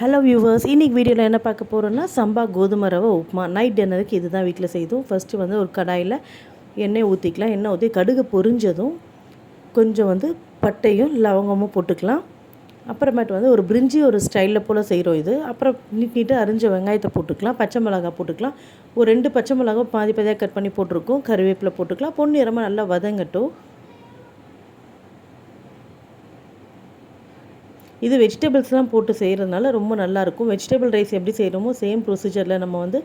Hello viewers இன்றைக்கி வீடியோவில் என்ன பார்க்க போகிறோன்னா சம்பா கோதுமை ரவை உப்புமா. நைட் டின்னருக்கு இது தான் வீட்டில் செய்தோம். ஃபஸ்ட்டு வந்து ஒரு கடாயில் எண்ணெய் ஊற்றிக்கலாம் எண்ணெய் ஊற்றி கடுகு பொரிஞ்சதும் கொஞ்சம் வந்து பட்டையும் லவங்கமும் போட்டுக்கலாம். அப்புறமேட்டு வந்து ஒரு பிரிஞ்சி ஒரு ஸ்டைலில் போல் செய்கிறோம் இது. அப்புறம் நீட் நீட்டாக அரிஞ்ச வெங்காயத்தை போட்டுக்கலாம். பச்சை மிளகா போட்டுக்கலாம். ஒரு ரெண்டு பச்சை மிளகா பாதி பாதியாக கட் பண்ணி போட்டிருக்கோம். கருவேப்பிலை போட்டுக்கலாம். பொன்னிறமாக நல்லா வதங்கட்டும். இது வெஜிடபிள்ஸ்லாம் போட்டு செய்கிறதுனால ரொம்ப நல்லாயிருக்கும் வெஜிடபிள் ரைஸ் எப்படி செய்கிறோமோ சேம் ப்ரொசீஜரில் நம்ம வந்து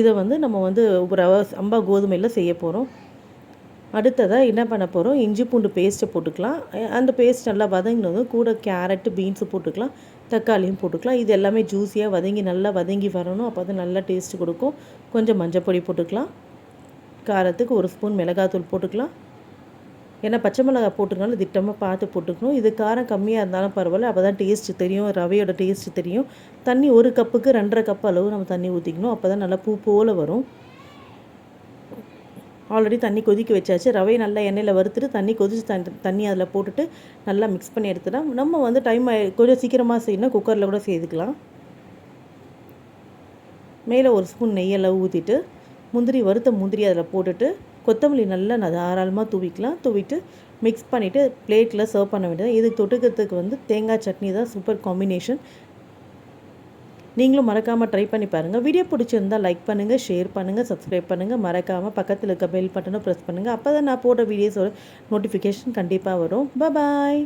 இதை வந்து நம்ம வந்து ரவா அம்பா கோதுமையில் செய்ய போகிறோம் அடுத்ததாக என்ன பண்ண போகிறோம் இஞ்சி பூண்டு பேஸ்ட்டை போட்டுக்கலாம். அந்த பேஸ்ட் நல்லா வதங்கினதும் கூட கேரட்டு பீன்ஸு போட்டுக்கலாம். தக்காளியும் போட்டுக்கலாம். இது எல்லாமே ஜூஸியாக வதங்கி நல்லா வதங்கி வரணும். அப்போ தான் நல்லா டேஸ்ட்டு கொடுக்கும். கொஞ்சம் மஞ்சள் பொடி போட்டுக்கலாம். காரத்துக்கு ஒரு ஸ்பூன் மிளகாத்தூள் போட்டுக்கலாம். ஏன்னா பச்சை மிளகா போட்டுருந்தாலும் திட்டமாக பார்த்து போட்டுக்கணும். இது காரம் கம்மியாக இருந்தாலும் பரவாயில்ல. அப்போ தான் டேஸ்ட்டு தெரியும். ரவையோட டேஸ்ட்டு தெரியும். தண்ணி ஒரு கப்புக்கு ரெண்டரை கப் அளவு நம்ம தண்ணி ஊற்றிக்கணும் அப்போ தான் நல்லா பூ போல் வரும். ஆல்ரெடி தண்ணி கொதிக்க வச்சாச்சு. ரவையை நல்லா எண்ணெயில் வறுத்துட்டு தண்ணி கொதிச்சு தண்ணி தண்ணி அதில் போட்டுட்டு நல்லா மிக்ஸ் பண்ணி எடுத்துட்டா நம்ம வந்து டைம் கொஞ்சம் சீக்கிரமாக செய்யணும் குக்கரில் கூட செய்துக்கலாம். மேலே ஒரு ஸ்பூன் நெய்யெல்லாம் ஊற்றிட்டு முந்திரி வறுத்த முந்திரி அதில் போட்டுட்டு கொத்தமல்லி நல்லா நான் தாராளமாக தூவிக்கலாம். தூவிட்டு மிக்ஸ் பண்ணிவிட்டு பிளேட்டில் சர்வ் பண்ண வேண்டியது. இது தொட்டுக்கிறதுக்கு வந்து தேங்காய் சட்னி தான் சூப்பர் காம்பினேஷன் நீங்களும் மறக்காமல் ட்ரை பண்ணி பாருங்கள் வீடியோ பிடிச்சிருந்தால் லைக் பண்ணுங்கள் ஷேர் பண்ணுங்கள் சப்ஸ்கிரைப் பண்ணுங்கள் மறக்காமல் பக்கத்தில் இருக்க பெல் பட்டனும் ப்ரெஸ் பண்ணுங்கள் அப்போ தான் நான் போடுற வீடியோஸோட நோட்டிஃபிகேஷன் கண்டிப்பாக வரும். பாய்